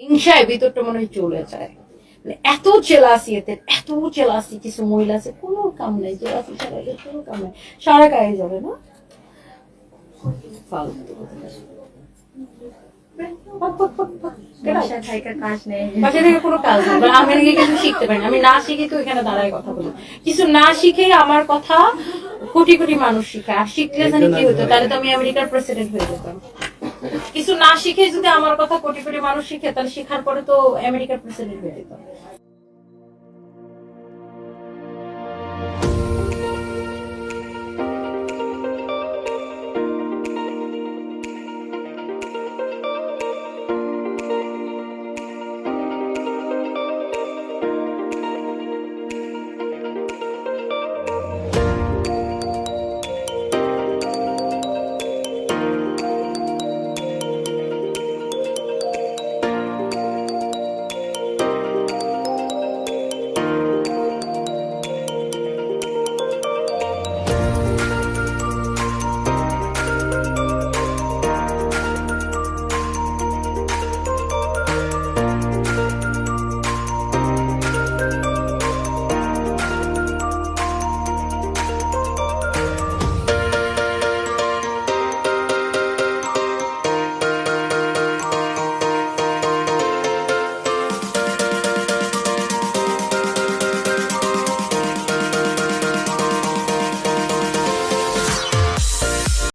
হিংসায় ভিতরটা মনে হয় চলে যায়। মানে এত জেলাসি এতে এত জেলাসি কিছু মহিলা আছে কোনো কাম নেই জেলাসি ছাড়া কোনো কাম নেই। সারা গায়ে যাবে না? আমি কিছু শিখতে পারি না। আমি না শিখে তো এখানে দাঁড়ায় কথা বলি কিছু না শিখে আমার কথা কোটি কোটি মানুষ শিখে। আর শিখলে জানি কি হতো? তাহলে তো আমি আমেরিকার প্রেসিডেন্ট হয়ে যেতাম। কিছু না শিখে যদি আমার কথা কোটি কোটি মানুষ শিখে, তাহলে শিখার পরে তো আমেরিকার প্রেসিডেন্ট হয়ে যেতাম